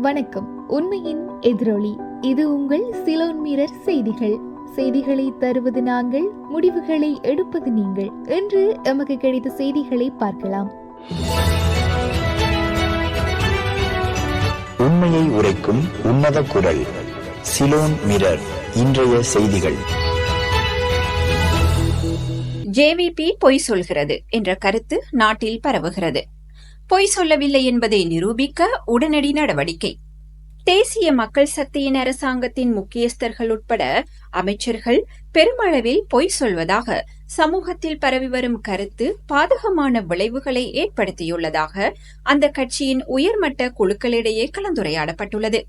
வணக்கம். உண்மையின் எதிரொலி. இது உங்கள் சிலோன் மிரர் செய்திகள். செய்திகளை தருவது நாங்கள் முடிவுகளை எடுப்பது நீங்கள். என்று எமக்கு கிடைத்த செய்திகளை பார்க்கலாம். உண்மையை உரைக்கும் உன்னத குரல் சிலோன் மிரர் இன்றைய செய்திகள். ஜேவிபி பொய் சொல்கிறது என்ற கருத்து நாட்டில் பரவுகிறது. பொய் சொல்லவில்லை என்பதை நிரூபிக்க உடனடி நடவடிக்கை. தேசிய மக்கள் சக்தியின் அரசாங்கத்தின் முக்கியஸ்தர்கள் உட்பட அமைச்சர்கள் பெருமளவில் பொய் சொல்வதாக சமூகத்தில் பரவி வரும் கருத்து பாதகமான விளைவுகளை ஏற்படுத்தியுள்ளதாக அந்த கட்சியின் உயர்மட்ட குழுக்களிடையே கலந்துரையாடப்பட்டுள்ளது.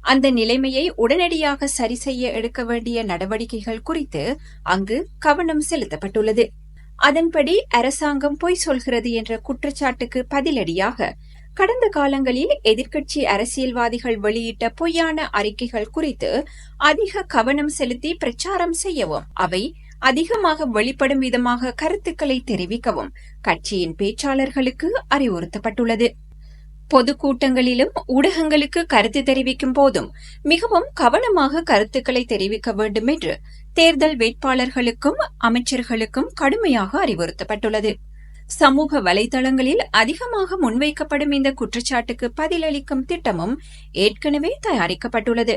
அந்த நிலைமையை உடனடியாக சரி செய்ய எடுக்க வேண்டிய நடவடிக்கைகள் குறித்து அங்கு கவனம் செலுத்தப்பட்டுள்ளது. அதன்படி அரசாங்கம் பொய் சொல்கிறது என்ற குற்றச்சாட்டுக்கு பதிலடியாக கடந்த காலங்களில் எதிர்க்கட்சி அரசியல்வாதிகள் வெளியிட்ட பொய்யான அறிக்கைகள் குறித்து அதிக கவனம் செலுத்தி பிரச்சாரம் செய்யவும் அவை அதிகமாக வெளிப்படும் விதமாக கருத்துக்களை தெரிவிக்கவும் கட்சியின் பேச்சாளர்களுக்கு அறிவுறுத்தப்பட்டுள்ளது. பொதுக்கூட்டங்களிலும் ஊடகங்களுக்கு கருத்து தெரிவிக்கும் போதும் மிகவும் கவனமாக கருத்துக்களை தெரிவிக்க வேண்டும் என்று தேர்தல் வேட்பாளர்களுக்கும் அமைச்சர்களுக்கும் கடுமையாக அறிவுறுத்தப்பட்டுள்ளது. சமூக வலைதளங்களில் அதிகமாக முன்வைக்கப்படும் இந்த குற்றச்சாட்டுக்கு பதிலளிக்கும் திட்டமும் ஏற்கனவே தயாரிக்கப்பட்டுள்ளது.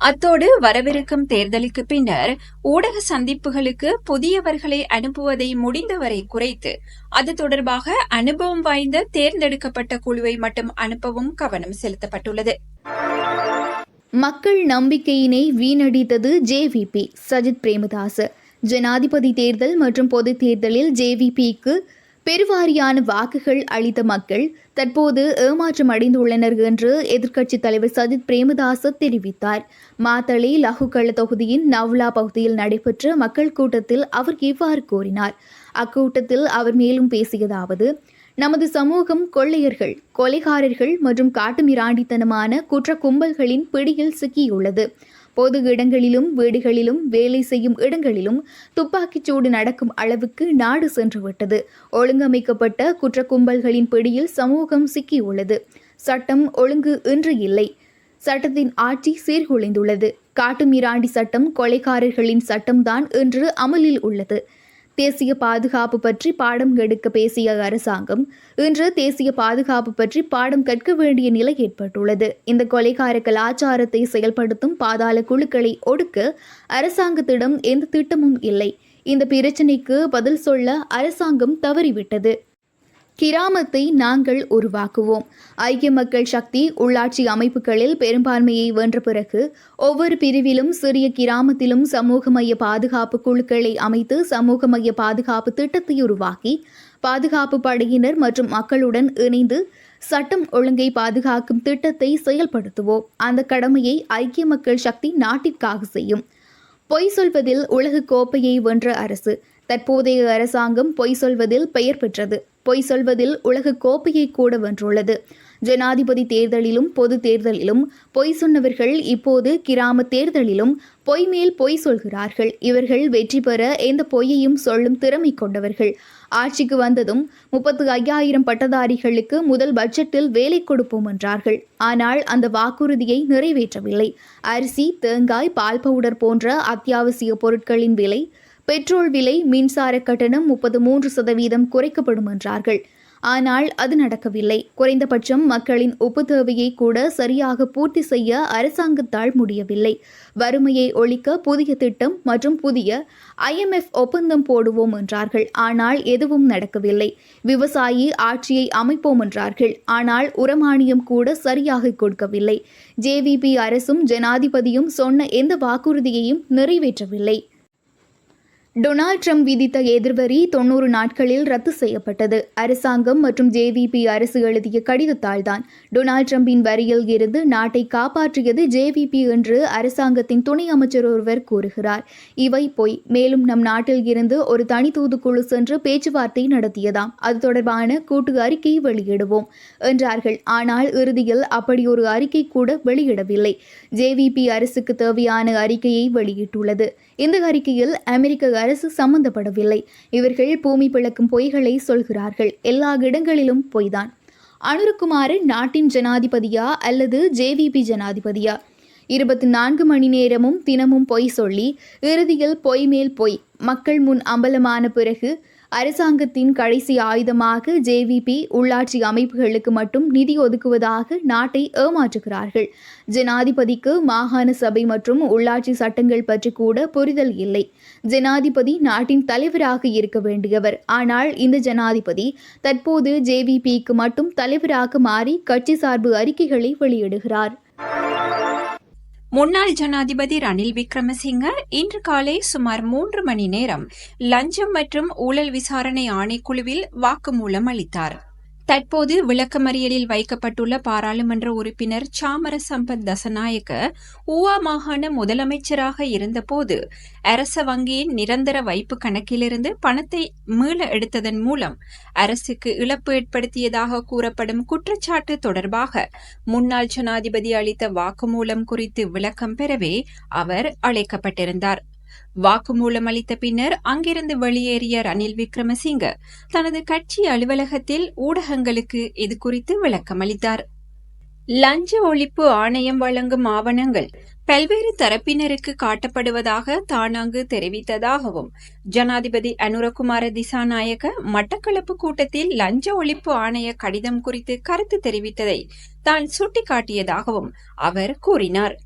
அத்தோடு வரவிருக்கும் தேர்தலுக்கு பின்னர் ஊடக சந்திப்புகளுக்கு புதியவர்களை அனுப்புவதை முடிந்தவரை குறைத்து அது தொடர்பாக அனுபவம் வாய்ந்த தேர்ந்தெடுக்கப்பட்ட குழுவை மட்டும் அனுப்பவும் கவனம் செலுத்தப்பட்டுள்ளது. மக்கள் நம்பிக்கையினை வீணடித்தது ஜேவிபி சஜித் பிரேமதாஸ் ஜனாதிபதி தேர்தல் மற்றும் பொது தேர்தலில் ஜேவிபிக்கு பெருவாரியான வாக்குகள் அளித்த மக்கள் தற்போது ஏமாற்றம் அடைந்துள்ளனர் என்று எதிர்க்கட்சித் தலைவர் சஜித் பிரேமதாச தெரிவித்தார். மாத்தளை லகுக்கள தொகுதியின் நவ்லா பகுதியில் நடைபெற்ற மக்கள் கூட்டத்தில் அவர் இவ்வாறு கூறினார். அக்கூட்டத்தில் அவர் மேலும் பேசியதாவது நமது சமூகம் கொள்ளையர்கள் கொலைகாரர்கள் மற்றும் காட்டுமிராண்டித்தனமான குற்ற கும்பல்களின் பிடியில் சிக்கியுள்ளது. பொது இடங்களிலும் வீடுகளிலும் வேலை செய்யும் இடங்களிலும் துப்பாக்கிச் சூடு நடக்கும் அளவுக்கு நாடு சென்றுவிட்டது. ஒழுங்கமைக்கப்பட்ட குற்ற கும்பல்களின் பிடியில் சமூகம் சிக்கியுள்ளது. சட்டம் ஒழுங்கு இன்று இல்லை. சட்டத்தின் ஆட்சி சீர்குலைந்துள்ளது. காட்டுமிராண்டி சட்டம் கொலைகாரர்களின் சட்டம்தான் இன்று அமலில் உள்ளது. தேசிய பாதுகாப்பு பற்றி பாடம் எடுக்க பேசிய அரசாங்கம் இன்று தேசிய பாதுகாப்பு பற்றி பாடம் கற்க வேண்டிய நிலை ஏற்பட்டுள்ளது. இந்த கொலைகார கலாச்சாரத்தை செயல்படுத்தும் பாதாள குழுக்களை ஒடுக்க அரசாங்கத்திடம் எந்த திட்டமும் இல்லை. இந்த பிரச்சினைக்கு பதில் சொல்ல அரசாங்கம் தவறிவிட்டது. கிராமத்தை நாங்கள் உருவாக்குவோம். ஐக்கிய மக்கள் சக்தி உள்ளாட்சி அமைப்புகளில் பெரும்பான்மையை வென்ற பிறகு ஒவ்வொரு பிரிவிலும் சிறிய கிராமத்திலும் சமூக மைய பாதுகாப்பு குழுக்களை அமைத்து சமூக மைய பாதுகாப்பு திட்டத்தை உருவாக்கி பாதுகாப்பு படையினர் மற்றும் மக்களுடன் இணைந்து சட்டம் ஒழுங்கை பாதுகாக்கும் திட்டத்தை செயல்படுத்துவோம். அந்த கடமையை ஐக்கிய மக்கள் சக்தி நாட்டிற்காக செய்யும். பொய் சொல்வதில் உலக கோப்பையை வென்ற அரசு. தற்போதைய அரசாங்கம் பொய் சொல்வதில் பெயர் பெற்றது. பொய் சொல்வதில் உலக கோப்பையை கூட வென்றுள்ளது. ஜனாதிபதி தேர்தலிலும் பொது தேர்தலிலும் பொய் சொன்னவர்கள் இப்போது கிராம தேர்தலிலும் பொய் மேல் பொய் சொல்கிறார்கள். இவர்கள் வெற்றி பெற எந்த பொய்யையும் சொல்லும் திறமை கொண்டவர்கள். ஆட்சிக்கு வந்ததும் முப்பத்து ஐயாயிரம் பட்டதாரிகளுக்கு முதல் பட்ஜெட்டில் வேலை கொடுப்போம் என்றார்கள். ஆனால் அந்த வாக்குறுதியை நிறைவேற்றவில்லை. அரிசி தேங்காய் பால் பவுடர் போன்ற அத்தியாவசிய பொருட்களின் விலை பெட்ரோல் விலை மின்சார கட்டணம் முப்பது மூன்று சதவீதம் குறைக்கப்படும் என்றார்கள். ஆனால் அது நடக்கவில்லை. குறைந்தபட்சம் மக்களின் உப்பு தேவையை கூட சரியாக பூர்த்தி செய்ய அரசாங்கத்தால் முடியவில்லை. வறுமையை ஒழிக்க புதிய திட்டம் மற்றும் புதிய ஐஎம்எஃப் ஒப்பந்தம் போடுவோம் என்றார்கள். ஆனால் எதுவும் நடக்கவில்லை. விவசாயி ஆட்சியை அமைப்போம் என்றார்கள். ஆனால் உரமானியம் கூட சரியாக கொடுக்கவில்லை. ஜேவிபி அரசும் ஜனாதிபதியும் சொன்ன எந்த வாக்குறுதியையும் நிறைவேற்றவில்லை. டொனால்ட் ட்ரம்ப் விதித்த எதிர்வரி தொன்னூறு நாட்களில் ரத்து செய்யப்பட்டது. அரசாங்கம் மற்றும் ஜேவிபி அரசு எழுதிய கடிதத்தால் தான் டொனால்ட் ட்ரம்பின் வரியில் இருந்து நாட்டை காப்பாற்றியது ஜேவிபி என்று அரசாங்கத்தின் துணை அமைச்சர் ஒருவர் கூறுகிறார். இவை பொய். மேலும் நம் நாட்டில் இருந்து ஒரு தனி தூதுக்குழு சென்று பேச்சுவார்த்தை நடத்தியதாம். அது தொடர்பான கூட்டு அறிக்கை வெளியிடுவோம் என்றார்கள். ஆனால் இறுதியில் அப்படி ஒரு அறிக்கை கூட வெளியிடவில்லை. ஜேவிபி அரசுக்கு தேவையான அறிக்கையை வெளியிட்டுள்ளது. இந்த அறிக்கையில் அமெரிக்க அரசு சம்பந்தப்படவில்லை இவர்கள் பூமி பிளக்கும் பொய்களை சொல்கிறார்கள். எல்லா இடங்களிலும் பொய்தான். அனுருக்குமாறு நாட்டின் ஜனாதிபதியா அல்லது ஜேவிபி ஜனாதிபதியா? இருபத்தி நான்கு மணி நேரமும் தினமும் பொய் சொல்லி இறுதியில் பொய் மேல் பொய் மக்கள் முன் அம்பலமான பிறகு அரசாங்கத்தின் கடைசி ஆயுதமாக ஜேவிபி உள்ளாட்சி அமைப்புகளுக்கு மட்டும் நிதி ஒதுக்குவதாக நாட்டை ஏமாற்றுகிறார்கள். ஜனாதிபதிக்கு மாகாண சபை மற்றும் உள்ளாட்சி சட்டங்கள் பற்றி கூட புரிதல் இல்லை. ஜனாதிபதி நாட்டின் தலைவராக இருக்க வேண்டியவர். ஆனால் இந்த ஜனாதிபதி தற்போது ஜேவிபிக்கு மட்டும் தலைவராக மாறி கட்சி சார்பு அறிக்கைகளை வெளியிடுகிறார். முன்னாள் ஜனாதிபதி ரணில் விக்ரமசிங்க இன்று காலை சுமார் மூன்று மணி நேரம் லஞ்சம் மற்றும் ஊழல் விசாரணை ஆணைக்குழுவில் வாக்குமூலம் அளித்தார். தற்போது விளக்கமறியலில் வைக்கப்பட்டுள்ள பாராளுமன்ற உறுப்பினர் சாமர சம்பத் தசநாயக்க ஊவா மாகாண முதலமைச்சராக இருந்தபோது அரச வங்கியின் நிரந்தர வைப்பு கணக்கிலிருந்து பணத்தை மீள எடுத்ததன் மூலம் அரசுக்கு இழப்பு ஏற்படுத்தியதாக கூறப்படும் குற்றச்சாட்டு தொடர்பாக முன்னாள் ஜனாதிபதி அளித்த வாக்குமூலம் குறித்து விளக்கம் பெறவே அவர் அழைக்கப்பட்டிருந்தார். வாக்குமூலம் அளித்த பின்னர் அங்கிருந்து வெளியேறிய ரணில் விக்ரமசிங்க தனது கட்சி அலுவலகத்தில் ஊடகங்களுக்கு இது குறித்து விளக்கம் அளித்தார். லஞ்ச ஒழிப்பு ஆணையம் வழங்கும் ஆவணங்கள் பல்வேறு தரப்பினருக்கு காட்டப்படுவதாக தானாங்கு தெரிவித்ததாகவும் ஜனாதிபதி அனுரகுமார திசாநாயக மட்டக்களப்பு கூட்டத்தில் லஞ்ச ஒழிப்பு ஆணைய கடிதம் குறித்து கருத்து தெரிவித்ததை தான் சுட்டிக்காட்டியதாகவும் அவர் கூறினார்.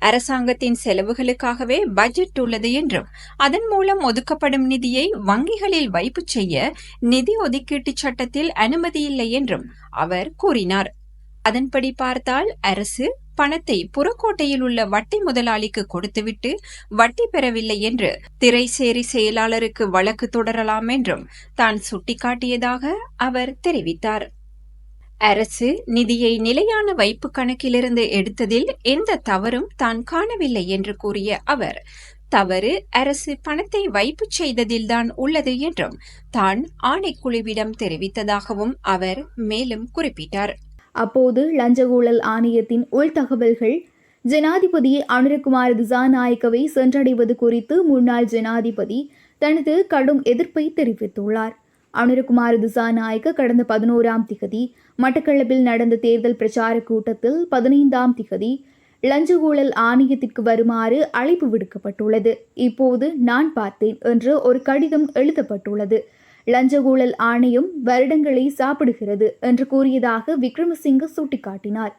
அரசாங்கத்தின் செலவுகளுக்காகவே பட்ஜெட் உள்ளது என்றும் அதன் மூலம் ஒதுக்கப்படும் நிதியை வங்கிகளில் வைப்பு செய்ய நிதி ஒதுக்கீட்டு சட்டத்தில் அனுமதியில்லை என்றும் அவர் கூறினார். அதன்படி பார்த்தால் அரசு பணத்தை புறக்கோட்டையில் உள்ள வட்டி முதலாளிக்கு கொடுத்துவிட்டு வட்டி பெறவில்லை என்று திரைசேரி செயலாளருக்கு வழக்கு தொடரலாம் என்றும் தான் சுட்டிக்காட்டியதாக அவர் தெரிவித்தார். அரசு நிதியை நிலையான வைப்பு கணக்கிலிருந்து எடுத்ததில் எந்த தவறும் தான் காணவில்லை என்று கூறிய அவர் தவறு அரசு பணத்தை வைப்பு செய்ததில்தான் உள்ளது என்றும் தான் ஆணைக்குழுவிடம் தெரிவித்ததாகவும் அவர் மேலும் குறிப்பிட்டார். அப்போது லஞ்ச ஊழல் ஆணையத்தின் உள்தகவல்கள் ஜனாதிபதி அனுரகுமார் திசாநாயக்கவை சென்றடைவது குறித்து முன்னாள் ஜனாதிபதி தனது கடும் எதிர்ப்பை தெரிவித்துள்ளார். அனுரகுமார் திசாநாயக்க கடந்த பதினோராம் திகதி மட்டக்களப்பில் நடந்த தேர்தல் பிரச்சார கூட்டத்தில் பதினைந்தாம் திகதி லஞ்ச ஊழல் ஆணையத்திற்கு வருமாறு அழைப்பு விடுக்கப்பட்டுள்ளது. இப்போது நான் பார்த்தேன் என்று ஒரு கடிதம் எழுதப்பட்டுள்ளது. லஞ்ச ஊழல் ஆணையம் வருடங்களை சாப்பிடுகிறது என்று கூறியதாக விக்ரமசிங்க சுட்டிக்காட்டினார்.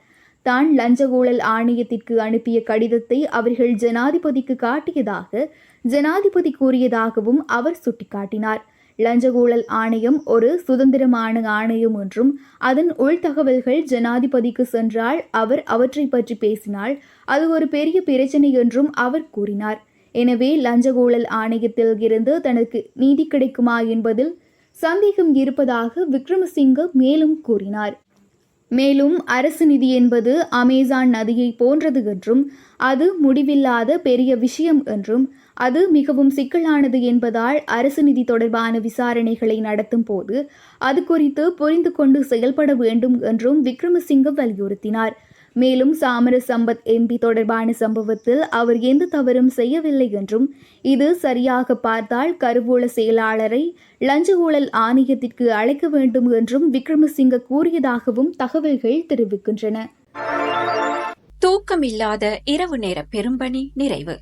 தான் லஞ்ச ஊழல் ஆணையத்திற்கு அனுப்பிய கடிதத்தை அவர்கள் ஜனாதிபதிக்கு காட்டியதாக ஜனாதிபதி கூறியதாகவும் அவர் சுட்டிக்காட்டினார். லஞ்ச ஊழல் ஆணையம் ஒரு சுதந்திரமான ஆணையம் என்றும் அதன் உள்தகவல்கள் ஜனாதிபதிக்கு சென்றால் அவர் அவற்றை பற்றி பேசினால் அது ஒரு பெரிய பிரச்சனை என்றும் அவர் கூறினார். எனவே லஞ்ச ஊழல் ஆணையத்தில் இருந்து தனக்கு நீதி கிடைக்குமா என்பதில் சந்தேகம் இருப்பதாக விக்ரமசிங்க மேலும் கூறினார். மேலும் அரசு நிதி என்பது அமேசான் நதியை போன்றது என்றும் அது முடிவில்லாத பெரிய விஷயம் என்றும் அது மிகவும் சிக்கலானது என்பதால் அரசு நிதி தொடர்பான விசாரணைகளை நடத்தும் போது அது குறித்து புரிந்து கொண்டு செயல்பட வேண்டும் என்றும் விக்ரமசிங்க வலியுறுத்தினார். மேலும் சாமர சம்பத் எம்பி தொடர்பான சம்பவத்தில் அவர் எந்த தவறும் செய்யவில்லை என்றும் இது சரியாக பார்த்தால் கருவூல செயலாளரை லஞ்ச ஊழல் ஆணையத்திற்கு அழைக்க வேண்டும் என்றும் விக்ரமசிங்க கூறியதாகவும் தகவல்கள் தெரிவிக்கின்றன. தூக்கமில்லாத இரவு நேர பெரும்பணி நிறைவு.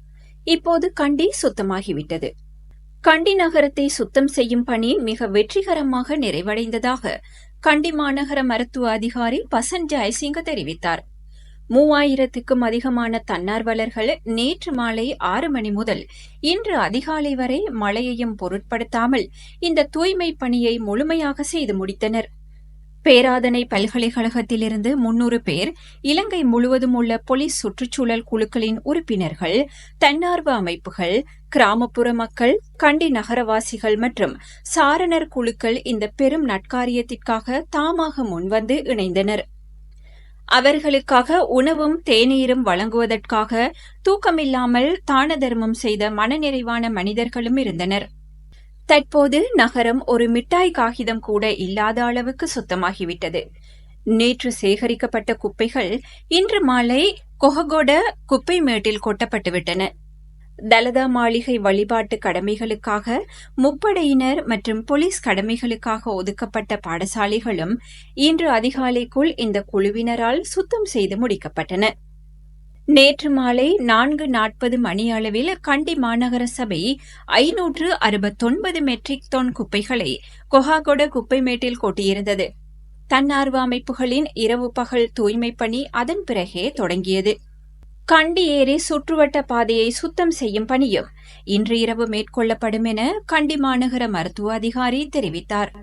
இப்போது கண்டி சுத்தமாகிவிட்டது. கண்டி நகரத்தை சுத்தம் செய்யும் பணி மிக வெற்றிகரமாக நிறைவடைந்ததாக கண்டி மாநகர மருத்துவ அதிகாரி பசன் ஜெயசிங்க தெரிவித்தார். மூவாயிரத்துக்கும் அதிகமான தன்னார்வலர்கள் நேற்று மாலை ஆறு மணி முதல் இன்று அதிகாலை வரை மழையையும் பொருட்படுத்தாமல் இந்த தூய்மை பணியை முழுமையாக செய்து முடித்தனர். பேராதனை பல்கலைக்கழகத்திலிருந்து முன்னூறு பேர் இலங்கை முழுவதும் உள்ள போலீஸ் சுற்றுச்சூழல் குழுக்களின் உறுப்பினர்கள் தன்னார்வ அமைப்புகள் கிராமப்புற மக்கள் கண்டி நகரவாசிகள் மற்றும் சாரணர் குழுக்கள் இந்த பெரும் நட்காரியத்திற்காக தாமாக முன்வந்து இணைந்தனர். அவர்களுக்காக உணவும் தேநீரும் வழங்குவதற்காக தூக்கமில்லாமல் தான தர்மம் செய்த மனநிறைவான மனிதர்களும் இருந்தனர். தற்போது நகரம் ஒரு மிட்டாய் காகிதம் கூட இல்லாத அளவுக்கு சுத்தமாகிவிட்டது. நேற்று சேகரிக்கப்பட்ட குப்பைகள் இன்று மாலை கொஹகோட குப்பை மேட்டில் கொட்டப்பட்டுவிட்டன. தலதா மாளிகை வழிபாட்டு கடமைகளுக்காக முப்படையினர் மற்றும் போலீஸ் கடமைகளுக்காக ஒதுக்கப்பட்ட பாடசாலைகளும் இன்று அதிகாலைக்குள் இந்த குழுவினரால் சுத்தம் செய்து முடிக்கப்பட்டன. நேற்று மாலை நான்கு நாற்பது மணி அளவில் கண்டி மாநகர சபை ஐநூற்று அறுபத்தொன்பது மெட்ரிக் டன் குப்பைகளை கொஹாகொட குப்பை மேட்டில் கொட்டியிருந்தது. தன்னார்வ அமைப்புகளின் இரவு பகல் தூய்மை பணி அதன் பிறகே தொடங்கியது. கண்டி ஏரி சுற்றுவட்ட பாதையை சுத்தம் செய்யும் பணியும் இன்று இரவு மேற்கொள்ளப்படும் என கண்டி மாநகர மருத்துவ அதிகாரி தெரிவித்தார்.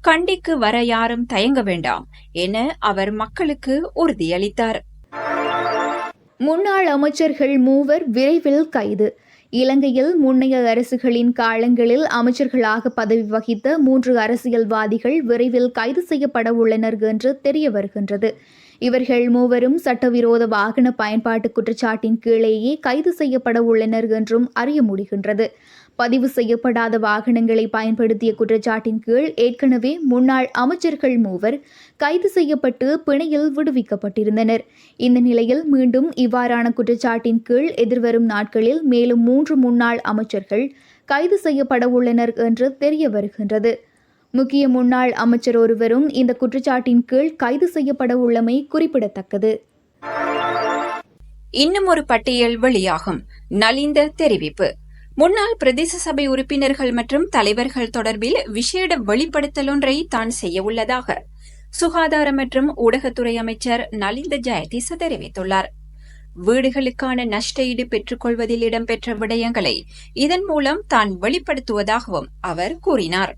கண்டிக்கு வர யாரும் தயங்க வேண்டாம் என அவர் மக்களுக்கு உறுதியளித்தார். முன்னாள் அமைச்சர்கள் மூவர் விரைவில் கைது. இலங்கையில் முன்னைய அரசுகளின் காலங்களில் அமைச்சர்களாக பதவி வகித்த மூன்று அரசியல்வாதிகள் விரைவில் கைது செய்யப்பட உள்ளனர் என்று தெரிய வருகின்றது. இவர்கள் மூவரும் சட்டவிரோத வாகன பயன்பாட்டு குற்றச்சாட்டின் கீழேயே கைது செய்யப்பட உள்ளனர் என்றும் அறிய முடிகின்றது. பதிவு செய்யப்படாத வாகனங்களை பயன்படுத்திய குற்றச்சாட்டின் கீழ் ஏற்கனவே முன்னாள் அமைச்சர்கள் மூவர் கைது செய்யப்பட்டு பிணையில் விடுவிக்கப்பட்டிருந்தனர். இந்த நிலையில் மீண்டும் இவ்வாறான குற்றச்சாட்டின் கீழ் எதிர்வரும் நாட்களில் மேலும் மூன்று முன்னாள் அமைச்சர்கள் கைது செய்யப்பட உள்ளனர் என்று தெரிய வருகின்றது. முக்கிய முன்னாள் அமைச்சர் ஒருவரும் இந்த குற்றச்சாட்டின் கீழ் கைது செய்யப்பட உள்ளமை குறிப்பிடத்தக்கது. இன்னும் ஒரு பட்டியல் வெளியாகும். நலிந்த தெரிவிப்பு. முன்னாள் பிரதேச சபை உறுப்பினர்கள் மற்றும் தலைவர்கள் தொடர்பில் விசேட வெளிப்படுத்தலொன்றை தான் செய்ய உள்ளதாக சுகாதார மற்றும் ஊடகத்துறை அமைச்சர் நலிந்த ஜெயதிச தெரிவித்துள்ளார். வீடுகளுக்கான நஷ்ட ஈடு பெற்றுக்கொள்வதில் இடம்பெற்ற விடயங்களை இதன் மூலம் தான் வெளிப்படுத்துவதாகவும் அவர் கூறினார்.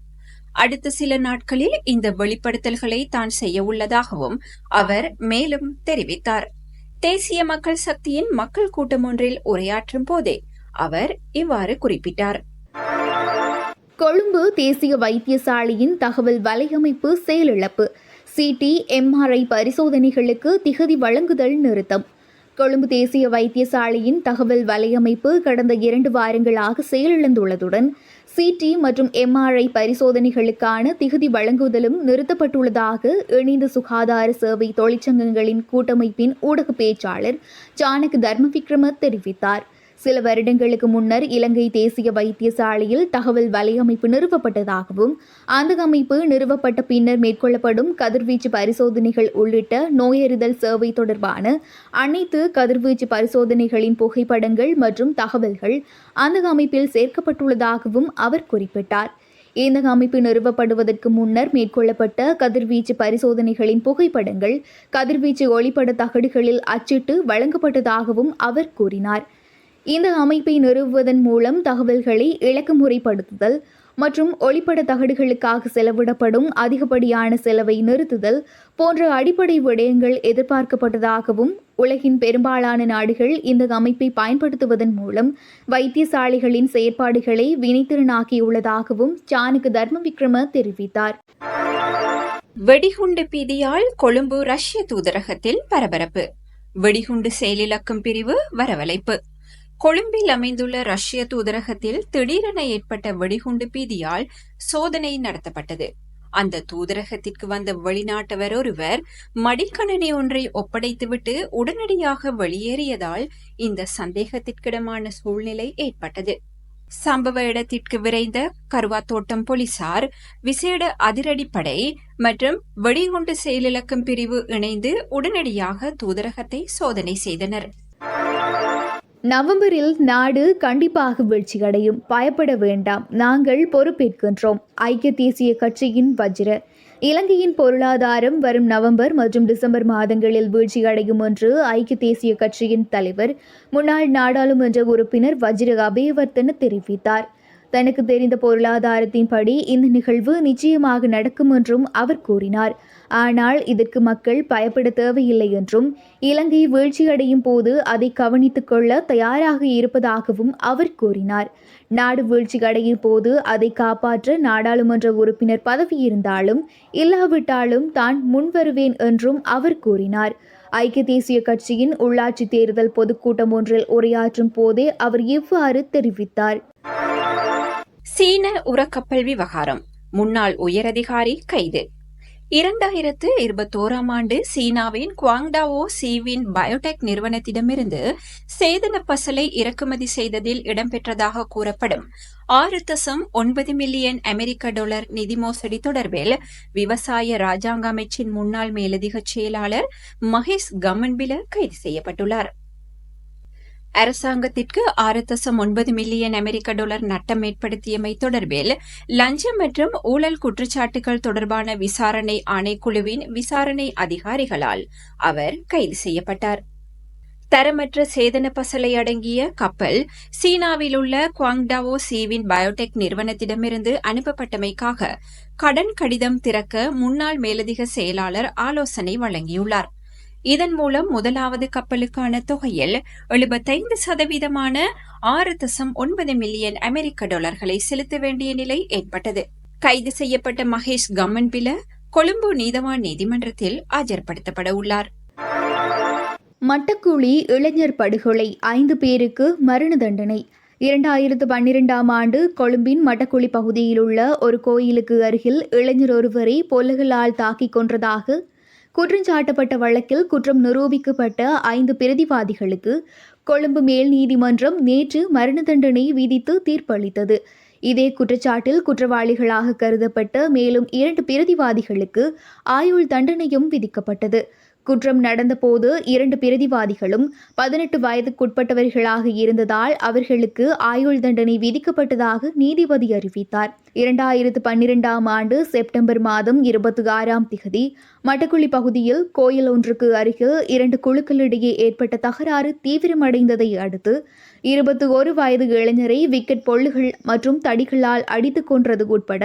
அடுத்த சில நாட்களில் இந்த வெளிப்படுத்தல்களை தான் செய்யவுள்ளதாகவும் அவர் மேலும் தெரிவித்தார். தேசிய மக்கள் சக்தியின் மக்கள் கூட்டம் ஒன்றில் உரையாற்றும் போதே அவர் இவ்வாறு குறிப்பிட்டார். கொழும்பு தேசிய வைத்தியசாலையின் தகவல் வலையமைப்பு செயலிழப்பு. சிடி எம்ஆர்ஐ பரிசோதனைகளுக்கு திகதி வழங்குதல் நிறுத்தம். கொழும்பு தேசிய வைத்தியசாலையின் தகவல் வலையமைப்பு கடந்த இரண்டு வாரங்களாக செயலிழந்துள்ளதுடன் சிடி மற்றும் எம்ஆர்ஐ பரிசோதனைகளுக்கான திகதி வழங்குதலும் நிறுத்தப்பட்டுள்ளதாக இணைந்த சுகாதார சேவை தொழிற்சங்கங்களின் கூட்டமைப்பின் ஊடக பேச்சாளர் ஜானக் தர்மவிக்ரம தெரிவித்தார். சில வருடங்களுக்கு முன்னர் இலங்கை தேசிய வைத்தியசாலையில் தகவல் வலையமைப்பு நிறுவப்பட்டதாகவும் அந்த அமைப்பு நிறுவப்பட்ட பின்னர் மேற்கொள்ளப்படும் கதிர்வீச்சு பரிசோதனைகள் உள்ளிட்ட நோயறிதல் சேவை தொடர்பான அனைத்து கதிர்வீச்சு பரிசோதனைகளின் புகைப்படங்கள் மற்றும் தகவல்கள் அந்த அமைப்பில் சேர்க்கப்பட்டுள்ளதாகவும் அவர் குறிப்பிட்டார். இந்த அமைப்பு நிறுவப்படுவதற்கு முன்னர் மேற்கொள்ளப்பட்ட கதிர்வீச்சு பரிசோதனைகளின் புகைப்படங்கள் கதிர்வீச்சு ஒளிப்பட தகடுகளில் அச்சிட்டு வழங்கப்பட்டதாகவும் அவர் கூறினார். இந்த அமைப்பை நிறுவுவதன் மூலம் தகவல்களை இலக்குமுறைப்படுத்துதல் மற்றும் ஒளிப்பட தகடுகளுக்காக செலவிடப்படும் அதிகப்படியான செலவை நிறுத்துதல் போன்ற அடிப்படை விடயங்கள் எதிர்பார்க்கப்பட்டதாகவும் உலகின் பெரும்பாலான நாடுகள் இந்த அமைப்பை பயன்படுத்துவதன் மூலம் வைத்தியசாலைகளின் செயற்பாடுகளை வினைத்திறனாக்கியுள்ளதாகவும் சானுக்கு தர்ம விக்ரம தெரிவித்தார். வெடிகுண்டு பீதியால் கொழும்பு ரஷ்ய தூதரகத்தில் பரபரப்பு. வெடிகுண்டு செயலிழக்கும் பிரிவு வரவழைப்பு. கொழும்பில் அமைந்துள்ள ரஷ்ய தூதரகத்தில் திடீரென ஏற்பட்ட வெடிகுண்டு பீதியால் சோதனை நடத்தப்பட்டது. அந்த தூதரகத்திற்கு வந்த வெளிநாட்டவர் ஒருவர் மடிக்கணனி ஒன்றை ஒப்படைத்துவிட்டு உடனடியாக வெளியேறியதால் இந்த சந்தேகத்திற்கிடமான சூழ்நிலை ஏற்பட்டது. சம்பவ இடத்திற்கு விரைந்த கருவாத்தோட்டம் போலீசார் விசேட அதிரடிப்படை மற்றும் வெடிகுண்டு செயலிழக்கும் பிரிவு இணைந்து உடனடியாக தூதரகத்தை சோதனை செய்தனர். நவம்பரில் நாடு கண்டிப்பாக வீழ்ச்சியடையும். பயப்பட வேண்டாம். நாங்கள் பொறுப்பேற்கின்றோம். ஐக்கிய தேசிய கட்சியின் வஜ்ர. இலங்கையின் பொருளாதாரம் வரும் நவம்பர் மற்றும் டிசம்பர் மாதங்களில் வீழ்ச்சியடையும் என்று ஐக்கிய தேசிய கட்சியின் தலைவர் முன்னாள் நாடாளுமன்ற உறுப்பினர் வஜ்ர அபேவர்த்தன தெரிவித்தார். தனக்கு தெரிந்த பொருளாதாரத்தின்படி இந்த நிகழ்வு நிச்சயமாக நடக்கும் என்றும் அவர் கூறினார். ஆனால் இதற்கு மக்கள் பயப்பட தேவையில்லை என்றும் இலங்கை வீழ்ச்சியடையும் போது அதை கவனித்துக் கொள்ள தயாராக இருப்பதாகவும் அவர் கூறினார். நாடு வீழ்ச்சியடையும் போது அதை காப்பாற்ற நாடாளுமன்ற உறுப்பினர் பதவி இருந்தாலும் இல்லாவிட்டாலும் தான் முன்வருவேன் என்றும் அவர் கூறினார். ஐக்கிய தேசிய கட்சியின் உள்ளாட்சி தேர்தல் பொதுக்கூட்டம் ஒன்றில் உரையாற்றும் போதே அவர் இவ்வாறு தெரிவித்தார். சீன உரக்கப்பல் விவகாரம். முன்னாள் உயரதிகாரி கைது. இரண்டாயிரத்து இருபத்தோராம் ஆண்டு சீனாவின் குவாங்டாவோ சீவின் பயோடெக் நிறுவனத்திடமிருந்து சேதன பசலை இறக்குமதி செய்ததில் இடம்பெற்றதாக கூறப்படும். ஆறு தசம் ஒன்பது மில்லியன் அமெரிக்க டாலர் நிதி மோசடி தொடர்பில் விவசாய ராஜாங்க அமைச்சின் முன்னாள் மேலதிக செயலாளர் மகேஷ் கமன்பில கைது செய்யப்பட்டுள்ளார். அரசாங்கத்திற்கு ஆறு தசம் ஒன்பது மில்லியன் அமெரிக்க டாலர் நட்டம் ஏற்படுத்தியமை தொடர்பில் லஞ்சம் மற்றும் ஊழல் குற்றச்சாட்டுகள் தொடர்பான விசாரணை ஆணைக்குழுவின் விசாரணை அதிகாரிகளால் அவர் கைது செய்யப்பட்டார். தரமற்ற சேதன பசலை அடங்கிய கப்பல் சீனாவில் உள்ள குவாங்டாவோ சீவின் பயோடெக் நிறுவனத்திடமிருந்து அனுப்பப்பட்டமைக்காக கடன் கடிதம் திறக்க முன்னாள் மேலதிக செயலாளர் ஆலோசனை வழங்கியுள்ளார். இதன் மூலம் முதலாவது கப்பலுக்கான தொகையில் எழுபத்தைந்து சதவீதமான ஆறு தசம் ஒன்பது மில்லியன் அமெரிக்க டாலர்களை செலுத்த வேண்டிய நிலை ஏற்பட்டது. கைது செய்யப்பட்ட மகேஷ் கம்மன்பில கொழும்பு நீதவான் நீதிமன்றத்தில் ஆஜர்படுத்தப்பட உள்ளார். மட்டக்குழி இளைஞர் படுகொலை ஐந்து பேருக்கு மரண தண்டனை. இரண்டாயிரத்து பன்னிரெண்டாம் ஆண்டு கொழும்பின் மட்டக்குழி பகுதியில் உள்ள ஒரு கோயிலுக்கு அருகில் இளைஞர் ஒருவரை பொல்லுகளால் தாக்கிக் கொன்றதாக குற்றஞ்சாட்டப்பட்ட வழக்கில் குற்றம் நிரூபிக்கப்பட்ட ஐந்து பிரதிவாதிகளுக்கு கொழும்பு மேல் நீதிமன்றம் நேற்று மரண தண்டனை விதித்து தீர்ப்பளித்தது. இதே குற்றச்சாட்டில் குற்றவாளிகளாக கருதப்பட்ட மேலும் இரண்டு பிரதிவாதிகளுக்கு ஆயுள் தண்டனையும் விதிக்கப்பட்டது. குற்றம் நடந்தபோது இரண்டு பிரதிவாதிகளும் பதினெட்டு வயதுக்குட்பட்டவர்களாக இருந்ததால் அவர்களுக்கு ஆயுள் தண்டனை விதிக்கப்பட்டதாக நீதிபதி அறிவித்தார். இரண்டாயிரத்து பன்னிரெண்டாம் ஆண்டு செப்டம்பர் மாதம் இருபத்தி ஆறாம் திகதி மட்டக்குழி பகுதியில் கோயில் ஒன்றுக்கு அருகில் இரண்டு குழுக்களிடையே ஏற்பட்ட தகராறு தீவிரமடைந்ததை அடுத்து இருபத்தி ஒரு வயது இளைஞரை விக்கெட் பொல்லுகள் மற்றும் தடிகளால் அடித்துக் கொன்றது உட்பட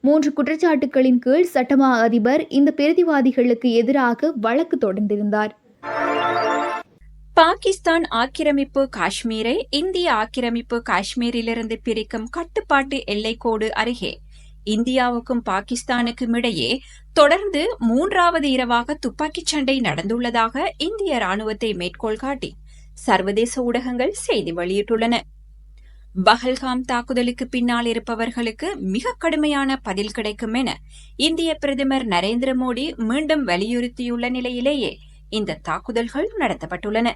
மூன்று குற்றச்சாட்டுகளின் கீழ் சட்டமா அதிபர் இந்த பிரதிவாதிகளுக்கு எதிராக வழக்கு தொடர்ந்திருந்தார். பாகிஸ்தான் ஆக்கிரமிப்பு காஷ்மீரை இந்திய ஆக்கிரமிப்பு காஷ்மீரிலிருந்து பிரிக்கும் கட்டுப்பாட்டு எல்லைக்கோடு அருகே இந்தியாவுக்கும் பாகிஸ்தானுக்கும் இடையே தொடர்ந்து மூன்றாவது இரவாக துப்பாக்கிச் சண்டை நடந்துள்ளதாக இந்திய ராணுவத்தை மேற்கோள் காட்டி சர்வதேச ஊடகங்கள் செய்தி வெளியிட்டுள்ளன. பஹல்காம் தாக்குதலுக்கு பின்னால் இருப்பவர்களுக்கு மிக கடுமையான பதில் கிடைக்கும் என இந்திய பிரதமர் நரேந்திர மோடி மீண்டும் வலியுறுத்தியுள்ள நிலையிலேயே இந்த தாக்குதல்கள் நடத்தப்பட்டுள்ளன.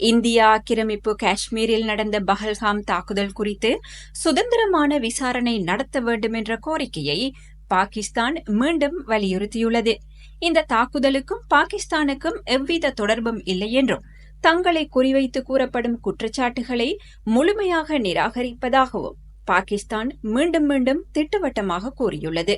இந்திய ஆக்கிரமிப்பு காஷ்மீரில் நடந்த பஹல்காம் தாக்குதல் குறித்து சுதந்திரமான விசாரணை நடத்த வேண்டும் என்ற கோரிக்கையை பாகிஸ்தான் மீண்டும் வலியுறுத்தியுள்ளது. இந்த தாக்குதலுக்கும் பாகிஸ்தானுக்கும் எவ்வித தொடர்பும் இல்லை என்றும் தங்களை குறிவைத்து கூறப்படும் குற்றச்சாட்டுகளை முழுமையாக நிராகரிப்பதாகவும் பாகிஸ்தான் மீண்டும் மீண்டும் திட்டவட்டமாக கூறியுள்ளது.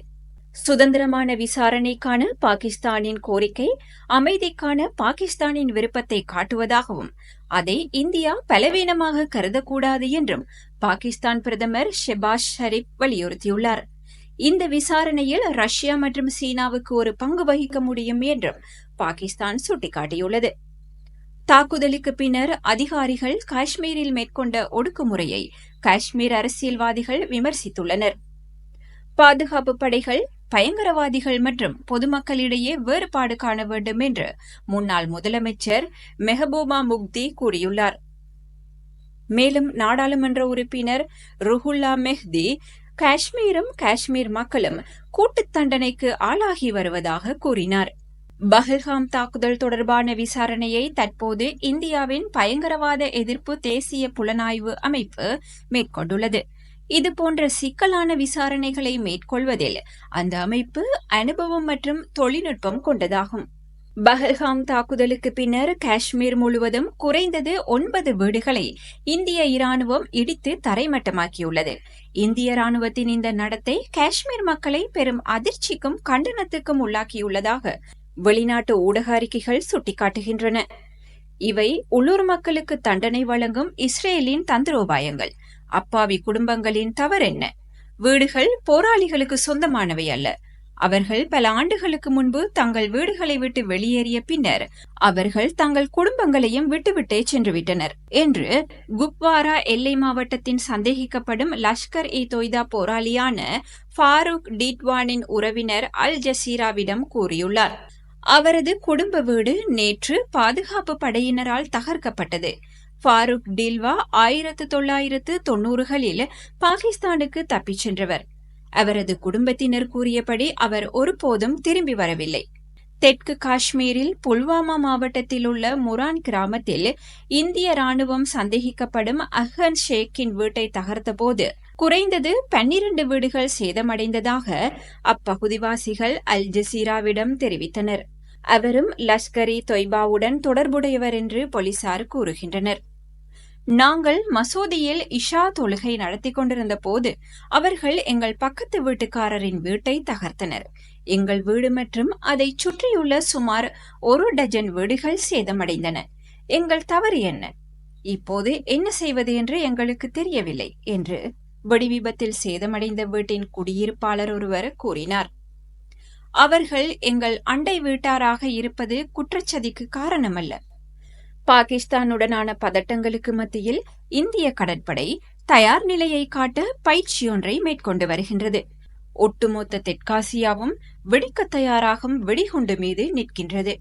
சுதந்திரமான விசாரணைக்கான பாகிஸ்தானின் கோரிக்கை அமைதிக்கான பாகிஸ்தானின் விருப்பத்தை காட்டுவதாகவும் அதை இந்தியா பலவீனமாக கருதக்கூடாது என்றும் பாகிஸ்தான் பிரதமர் ஷெபாஸ் ஷரீப் வலியுறுத்தியுள்ளார். இந்த விசாரணையில் ரஷ்யா மற்றும் சீனாவுக்கு ஒரு பங்கு வகிக்க முடியும் என்றும் பாகிஸ்தான் சுட்டிக்காட்டியுள்ளது. தாக்குதலுக்கு பின்னர் அதிகாரிகள் காஷ்மீரில் மேற்கொண்ட ஒடுக்குமுறையை காஷ்மீர் அரசியல்வாதிகள் விமர்சித்துள்ளனர். பாதுகாப்பு படைகள் பயங்கரவாதிகள் மற்றும் பொதுமக்களிடையே வேறுபாடு காண வேண்டும் என்று முன்னாள் முதலமைச்சர் மெஹபூபா முக்தி கூறியுள்ளார். மேலும் நாடாளுமன்ற உறுப்பினர் ருஹுல்லா மெஹ்தி காஷ்மீரும் காஷ்மீர் மக்களும் கூட்டுத் தண்டனைக்கு ஆளாகி வருவதாக கூறினார். பஹல்காம் தாக்குதல் தொடர்பான விசாரணையை தற்போது இந்தியாவின் பயங்கரவாத எதிர்ப்பு தேசிய புலனாய்வு அமைப்பு மேற்கொண்டுள்ளது. இதுபோன்ற சிக்கலான விசாரணைகளை மேற்கொள்வதில் அந்த அமைப்பு அனுபவம் மற்றும் தொழில்நுட்பம் கொண்டதாகும். பஹல்காம் தாக்குதலுக்கு பின்னர் காஷ்மீர் முழுவதும் குறைந்தது ஒன்பது வீடுகளை இந்திய இராணுவம் இடித்து தரைமட்டமாக்கியுள்ளது. இந்திய ராணுவத்தின் இந்த நடத்தை காஷ்மீர் மக்களை பெரும் அதிர்ச்சிக்கும் கண்டனத்துக்கும் உள்ளாக்கியுள்ளதாக வெளிநாட்டு ஊடக அறிக்கைகள் சுட்டிக்காட்டுகின்றன. இவை உள்ளூர் மக்களுக்கு தண்டனை வழங்கும் இஸ்ரேலின் தந்திரோபாயங்கள். அப்பாவி குடும்பங்களின் தவறென்ன வீடுகள் போராளிகளுக்கு சொந்தமானவை அல்ல. அவர்கள் பல ஆண்டுகளுக்கு முன்பு தங்கள் வீடுகளை விட்டு வெளியேறிய பின்னர் அவர்கள் தங்கள் குடும்பங்களையும் விட்டுவிட்டே சென்றுவிட்டனர் என்று குப்வாரா எல்லை மாவட்டத்தின் சந்தேகிக்கப்படும் லஷ்கர் இ தொய்தா போராளியான ஃபாரூக் டீட்வானின் உறவினர் அல் ஜசீராவிடம் கூறியுள்ளார். அவரது குடும்ப வீடு நேற்று பாதுகாப்பு படையினரால் தகர்க்கப்பட்டது. ஃபாரூக் டில்வா ஆயிரத்து தொள்ளாயிரத்து தொன்னூறுகளில் பாகிஸ்தானுக்கு தப்பிச் சென்றவர். அவரது குடும்பத்தினர் கூறியபடி அவர் ஒருபோதும் திரும்பி வரவில்லை. தெற்கு காஷ்மீரில் புல்வாமா மாவட்டத்தில் உள்ள முரான் கிராமத்தில் இந்திய ராணுவம் சந்தேகிக்கப்படும் அஹன் ஷேக்கின் வீட்டை தகர்த்தபோது குறைந்தது பன்னிரண்டு வீடுகள் சேதமடைந்ததாக அப்பகுதிவாசிகள் அல் ஜசீராவிடம் தெரிவித்தனர். அவரும் லஷ்கர் இ தொய்பாவுடன் தொடர்புடையவர் என்று போலீசார் கூறுகின்றனர். நாங்கள் மசூதியில் இஷா தொழுகை நடத்தி கொண்டிருந்த போது அவர்கள் எங்கள் பக்கத்து வீட்டுக்காரரின் வீட்டை தகர்த்தனர். எங்கள் வீடு மற்றும் அதைச் சுற்றியுள்ள சுமார் ஒரு டஜன் வீடுகள் சேதமடைந்தன. எங்கள் தவறு என்ன? இப்போது என்ன செய்வது என்று எங்களுக்கு தெரியவில்லை என்று வெடிவிபத்தில் சேதமடைந்த வீட்டின் குடியிருப்பாளர் ஒருவர் கூறினார். அவர்கள் எங்கள் அண்டை வீட்டாராக இருப்பது குற்றச்சதிக்கு காரணமல்ல. பாகிஸ்தானுடனான பதட்டங்களுக்கு மத்தியில் இந்திய கடற்படை தயார் நிலையை காட்ட பயிற்சியொன்றை மேற்கொண்டு வருகின்றது. ஒட்டுமொத்த தெற்காசியாவும் வெடிக்க தயாராகும் வெடிகுண்டு மீது நிற்கின்றது.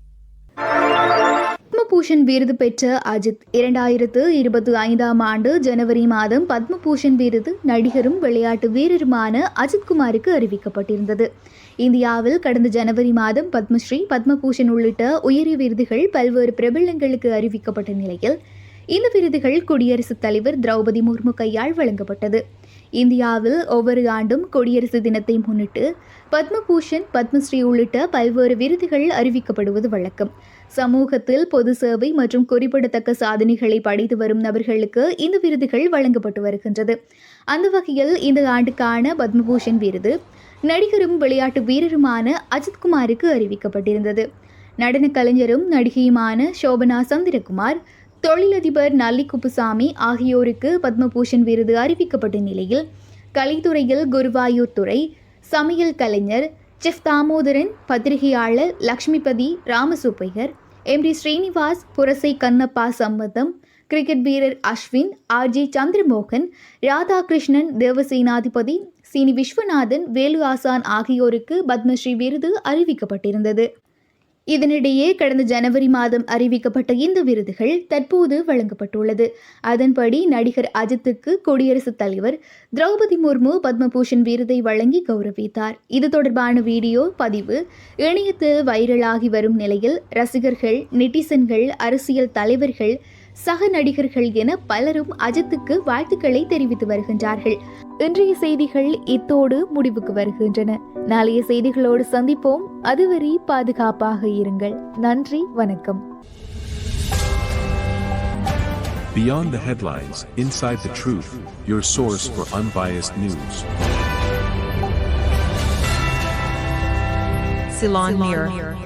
பத்மபூஷன் விருது பெற்ற அஜித் இரண்டாயிரத்து இருபத்தி ஐந்தாம் ஆண்டு ஜனவரி மாதம் பத்மபூஷன் விருது நடிகரும் விளையாட்டு வீரருமான அஜித்குமாருக்கு அறிவிக்கப்பட்டிருந்தது. இந்தியாவில் கடந்த ஜனவரி மாதம் பத்மஸ்ரீ பத்மபூஷன் உள்ளிட்ட உயரிய விருதுகள் பல்வேறு பிரபலங்களுக்கு அறிவிக்கப்பட்ட நிலையில் இந்த விருதுகள் குடியரசுத் தலைவர் திரௌபதி முர்மு கையால் வழங்கப்பட்டது. இந்தியாவில் ஒவ்வொரு ஆண்டும் குடியரசு தினத்தை முன்னிட்டு பத்மபூஷன் பத்மஸ்ரீ உள்ளிட்ட பல்வேறு விருதுகள் அறிவிக்கப்படுவது வழக்கம். சமூகத்தில் பொது சேவை மற்றும் குறிப்பிடத்தக்க சாதனைகளை படைத்து வரும் நபர்களுக்கு இந்த விருதுகள் வழங்கப்பட்டு வருகின்றது. அந்த வகையில் இந்த ஆண்டுக்கான பத்மபூஷன் விருது நடிகரும் விளையாட்டு வீரருமான அஜித்குமாருக்கு அறிவிக்கப்பட்டிருந்தது. நடன கலைஞரும் நடிகையுமான சோபனா சந்திரகுமார் தொழிலதிபர் நல்லி குப்புசாமி ஆகியோருக்கு பத்மபூஷன் விருது அறிவிக்கப்பட்ட நிலையில் கலைத்துறையில் குருவாயூர் துறை சமையல் கலைஞர் செஃப் தாமோதரன் பத்திரிகையாளர் லக்ஷ்மிபதி ராமசுப்பையர் எம் டி ஸ்ரீனிவாஸ் புரசை கண்ணப்பா சம்மதம் கிரிக்கெட் வீரர் அஸ்வின் ஆர்ஜி சந்திரமோகன் ராதாகிருஷ்ணன் தேவசேனாதிபதி சீனி விஸ்வநாதன் வேலு ஆசான் ஆகியோருக்கு பத்மஸ்ரீ விருது அறிவிக்கப்பட்டிருந்தது. இதனிடையே கடந்த ஜனவரி மாதம் அறிவிக்கப்பட்ட இந்த விருதுகள் தற்போது வழங்கப்பட்டுள்ளது. அதன்படி நடிகர் அஜித்துக்கு குடியரசுத் தலைவர் திரௌபதி முர்மு பத்மபூஷன் விருதை வழங்கி கௌரவித்தார். இது தொடர்பான வீடியோ பதிவு இணையத்தில் வைரலாகி வரும் நிலையில் ரசிகர்கள் நெட்டிசன்கள் அரசியல் தலைவர்கள் சக நடிகர்கள் என பலரும் அஜித்துக்கு வாழ்த்துக்களை தெரிவித்து வருகின்றார்கள். இன்றைய செய்திகள் இத்தோடு முடிவுக்கு வருகின்றன. நாளைய செய்திகளோடு சந்திப்போம். அதுவரை பாதுகாப்பாக இருங்கள். நன்றி வணக்கம். Beyond the headlines, inside the truth, your source for unbiased news. Ceylon Mirror.